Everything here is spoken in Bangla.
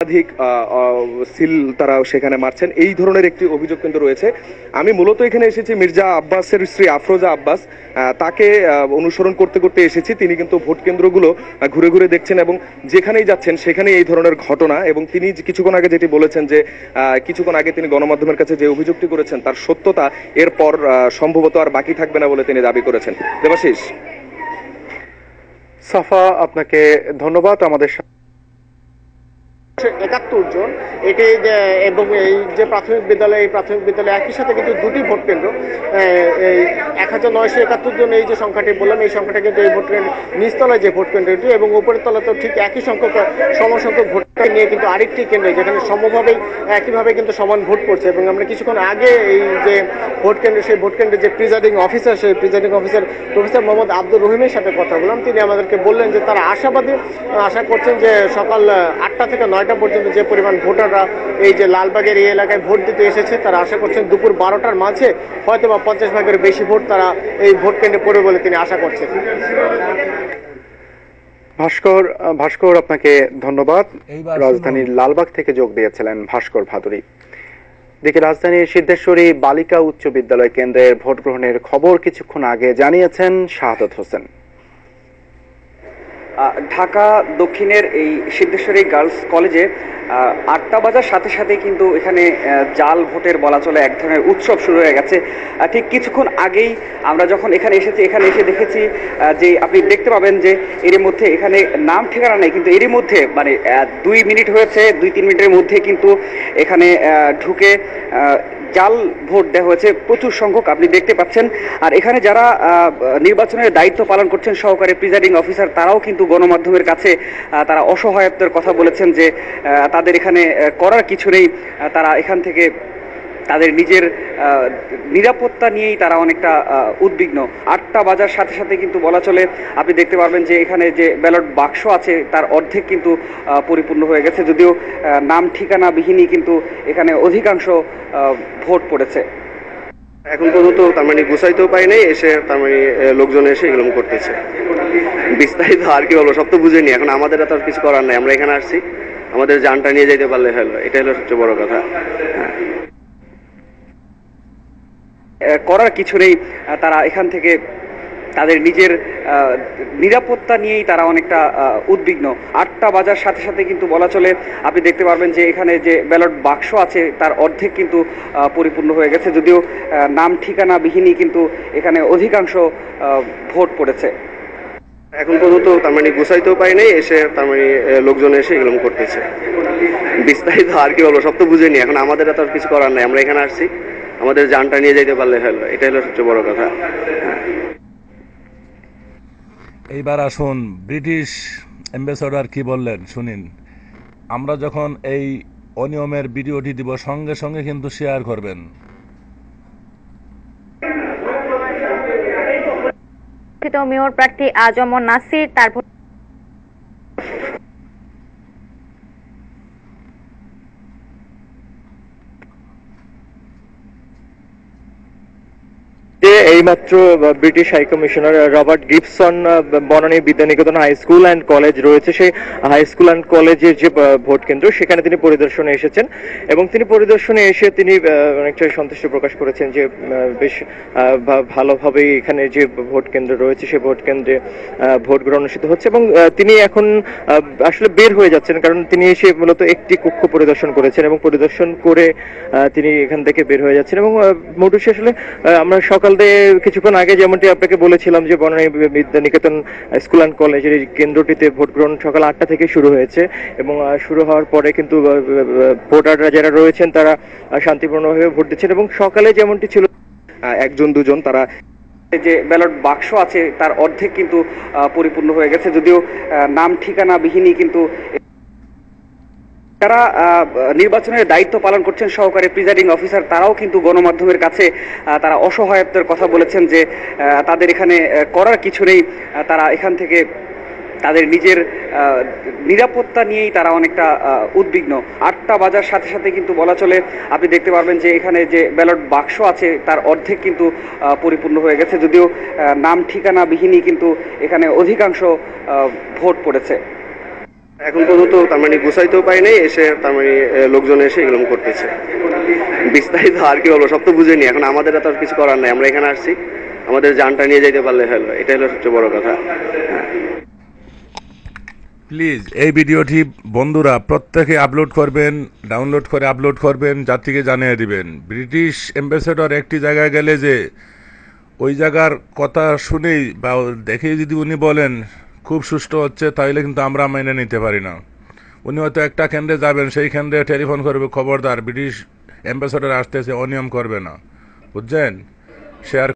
একাধিক সিল তারা সেখানে মারছেন। এই ধরনের একটি অভিযোগ কিন্তু রয়েছে। আমি মূলত এখানে এসেছি মির্জা আব্বাসের স্ত্রী আফরোজা আব্বাস। তাকে অনুসরণ করতে করতে এসেছি। তিনি কিন্তু ভোট কেন্দ্রগুলো ঘুরে ঘুরে দেখছেন এবং যেখানেই যাচ্ছেন সেখানেই এই ধরনের ঘটনা এবং তিনি কিছুক্ষণ আগে যেটি বলেছেন যে কিছুক্ষণ আগে তিনি গণমাধ্যমের কাছে যে অভিযোগটি করেছেন তার সত্যতা, এরপর সম্ভবত আর বাকি থাকবে না বলে তিনি দাবি করেছেন। দেবাশিস। সাফা, আপনাকে ধন্যবাদ। আমাদের সাথে একাত্তর জন। এটি এবং এই যে প্রাথমিক বিদ্যালয়, এই প্রাথমিক বিদ্যালয় একই সাথে কিন্তু দুটি ভোট কেন্দ্র। এই এক হাজার নয়শো একাত্তর জন এই যে সংখ্যাটি বললাম, এই সংখ্যাটা কিন্তু এই ভোট কেন্দ্র নিচতলায় যে ভোট কেন্দ্রটি এবং উপরের তলাতেও ঠিক একই সংখ্যক, সমসংখ্যক ভোট নিয়ে কিন্তু আরেকটি কেন্দ্র, যেখানে সমভাবেই একইভাবে কিন্তু সমান ভোট পড়ছে। এবং আমরা কিছুক্ষণ আগে এই যে ভোট কেন্দ্র, সেই ভোট কেন্দ্রের যে প্রিজাইডিং অফিসার, সেই presiding officer professor Mohammad Abdur রহিমের সাথে কথা বললাম। তিনি আমাদেরকে বললেন যে, তারা আশাবাদী, আশা করছেন যে সকাল আটটা থেকে নয়টা পর্যন্ত যে পরিমাণ ভোটাররা এই যে লালবাগের এই এলাকায় ভোট দিতে এসেছে তারা আশা করছেন দুপুর বারোটার মাঝে হয়তো বা পঞ্চাশ ভাগের বেশি ভোট তারা এই ভোট কেন্দ্রে পড়বে বলে তিনি আশা করছেন। ভাস্কর ভাস্কর আপনাকে ধন্যবাদ। রাজধানীর লালবাগ থেকে যোগ দিয়েছিলেন ভাস্কর ভাদুরী। দিকে রাজধানীর সিদ্ধেশ্বরী বালিকা উচ্চ বিদ্যালয় কেন্দ্রের ভোট গ্রহণের খবর কিছুক্ষণ আগে জানিয়েছেন শাহাদত হোসেন। ঢাকা দক্ষিণের এই সিদ্ধেশ্বরী গার্লস কলেজে আটটা বাজার, সাথে সাথে কিন্তু এখানে জাল ভোটের বলা চলে, এক ধরনের উৎসব শুরু হয়ে গেছে। ঠিক কিছুক্ষণ আগেই আমরা যখন এখানে এসেছি, এখানে এসে দেখেছি যে আপনি দেখতে পাবেন যে এর মধ্যে এখানে নাম ঠিকানা নেই, কিন্তু এরই মধ্যে মানে দুই মিনিট হয়েছে, দুই তিন মিনিটের মধ্যে কিন্তু এখানে ঢুকে জাল ভোট দেওয়া হয়েছে। প্রচুর সংখ্যক আপনি দেখতে পাচ্ছেন। আর এখানে যারা নির্বাচনের দায়িত্ব পালন করছেন, সহকারী প্রিজাইডিং অফিসার, তারাও কিন্তু গণমাধ্যমের কাছে তারা অসহায়ত্বের কথা বলেছেন যে তাদের এখানে করার কিছু নেই। তারা এখান থেকে তাদের নিজের নিরাপত্তা নিয়েই তারা অনেকটা উদ্বিগ্ন। আটটা বাজার সাথে সাথে কিন্তু বলা চলে, আপনি দেখতে পারবেন যে এখানে যে ব্যালট বাক্স আছে, তার অর্ধেক কিন্তু পরিপূর্ণ হয়ে গেছে। যদিও নাম ঠিকানা বিহীনই কিন্তু এখানে অধিকাংশ ভোট পড়েছে। এখন পর্যন্ত তার মানে গুছাইতেও পাই নাই, এসে তার মানে লোকজন এসে এগুলো করতেছে। বিস্তারিত আর কি বলব, সব তো বুঝেনি এখন আমাদের তো আর কিছু করার নাই। আমরা এখানে আসছি। আমাদের যানটা নিয়ে যেতে পারলে হলো এটা হলো সবচেয়ে বড় কথা। হ্যাঁ। করার কিছু নেই তারা এখান থেকে তাদের নিজের নিরাপত্তা নিয়েই তারা অনেকটা উদ্বিগ্ন। আটটা বাজার সাথে সাথে কিন্তু বলা চলে, আপনি দেখতে পারবেন যে এখানে যে ব্যালট বাক্স আছে, তার অর্ধেক কিন্তু পরিপূর্ণ হয়ে গেছে। যদিও নাম ঠিকানা বিহীনই কিন্তু এখানে অধিকাংশ ভোট পড়েছে। এখন পর্যন্ত তার মানে গুছাইতেও পাই নাই, এসে তার মানে লোকজন এসে এগুলো করতেছে। বিস্তারিত আর কি বলব, সব তো বুঝেনি, এখন আমাদের তো আর কিছু করার নাই, আমরা এখানে আসছি, আমাদের যানটা নিয়ে যেতে পারলে হলো এটা হলো সবচেয়ে বড় কথা। হ্যাঁ। এইবার আসুন, ব্রিটিশ অ্যাম্বাসেডর কি বললেন, শুনিন। আমরা যখন এই অনিয়মের ভিডিওটি দিব, সঙ্গে সঙ্গে কিন্তু শেয়ার করবেন। প্রকৃত মেয়র প্রার্থী আজমন নাসির। তার এইমাত্র British high commissioner Robert Gibson Banani Bidyaniketan high school and college রয়েছে। সেই হাই স্কুল অ্যান্ড কলেজের যে ভোট কেন্দ্র, সেখানে তিনি পরিদর্শনে এসেছেন এবং তিনি পরিদর্শনে এসে তিনি অনেকটা সন্তুষ্টি প্রকাশ করেছেন যে বেশ ভালোভাবে এখানে যে ভোট কেন্দ্র রয়েছে সেই ভোট কেন্দ্রে ভোট গ্রহণ অনুষ্ঠিত হচ্ছে এবং তিনি এখন আসলে বের হয়ে যাচ্ছেন কারণ তিনি এসে মূলত একটি কক্ষ পরিদর্শন করেছেন এবং পরিদর্শন করে তিনি এখান থেকে বের হয়ে যাচ্ছেন এবং মোটুসি আসলে আমরা সকাল থেকে কিছুক্ষণ আগে যেমনটি আপনাকে বলেছিলাম যে বনানী বিদ্যানিকেতন স্কুল অ্যান্ড কলেজের এই কেন্দ্রটিতে ভোট গ্রহণ সকাল আটটা থেকে শুরু হয়েছে এবং শুরু হওয়ার পরে কিন্তু ভোটাররা যারা রয়েছেন তারা শান্তিপূর্ণভাবে ভোট দিচ্ছেন এবং সকালে যেমনটি ছিল একজন, দুজন তারা যে ব্যালট বাক্স আছে তার অর্ধেক কিন্তু পরিপূর্ণ হয়ে গেছে যদিও নাম ঠিকানা বিহীনই কিন্তু যারা নির্বাচনের দায়িত্ব পালন করছেন সহকারী প্রিজাইডিং অফিসার, তারাও কিন্তু গণমাধ্যমের কাছে তারা অসহায়ত্বের কথা বলেছেন যে তাদের এখানে করার কিছু নেই তারা এখান থেকে তাদের নিজের নিরাপত্তা নিয়েই তারা অনেকটা উদ্বিগ্ন। আটটা বাজার সাথে সাথে কিন্তু বলা চলে, আপনি দেখতে পারবেন যে, এখানে যে ব্যালট বাক্স আছে, তার অর্ধেক কিন্তু পরিপূর্ণ হয়ে গেছে। যদিও নাম ঠিকানা বিহীনই কিন্তু এখানে অধিকাংশ ভোট পড়েছে। এখন পর্যন্ত তার মানে গুছাইতেও পাই নাই, এসে তার মানে লোকজন এসে এগুলো করতেছে। বিস্তারিত আর কি বলব, সব তো বুঝেনি এখন আমাদের তো আর কিছু করার নাই, আমরা এখানে আসছি, আমাদের যানটা নিয়ে যেতে পারলে হলো এটা হলো সবচেয়ে বড় কথা। প্লিজ, এই ভিডিওটি বন্ধুরা প্রত্যেকে আপলোড করবেন, ডাউনলোড করে আপলোড করবেন, জাতিকে জানিয়ে দিবেন। ব্রিটিশ অ্যাম্বাসেডর একটি জায়গায় গেলে যে, ওই জায়গার কথা শুনেই বা দেখেই যদি উনি বলেন খুব সুষ্ঠু হচ্ছে, তাইলে কিন্তু আমরা মেনে নিতে পারি না। উনি হয়তো একটা কেন্দ্রে যাবেন, সেই কেন্দ্রে টেলিফোন করবে, খবরদার, ব্রিটিশ অ্যাম্বাসেডর আসতেছে, অনিয়ম করবে না। বুঝছেন? শেয়ার